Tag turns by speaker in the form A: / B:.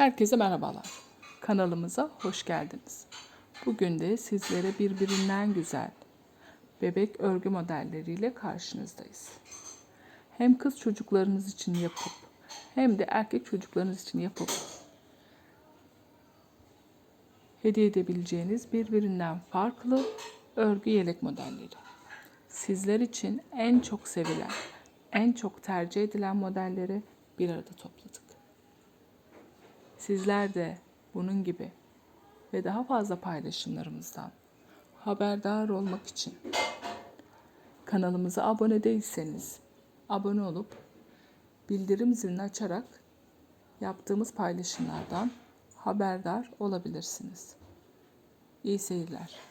A: Herkese merhabalar. Kanalımıza hoş geldiniz. Bugün de sizlere birbirinden güzel bebek örgü modelleriyle karşınızdayız. Hem kız çocuklarınız için yapıp hem de erkek çocuklarınız için yapıp hediye edebileceğiniz birbirinden farklı örgü yelek modelleri. Sizler için en çok sevilen, en çok tercih edilen modelleri bir arada topladık. Sizler de bunun gibi ve daha fazla paylaşımlarımızdan haberdar olmak için kanalımıza abone değilseniz abone olup bildirim zilini açarak yaptığımız paylaşımlardan haberdar olabilirsiniz. İyi seyirler.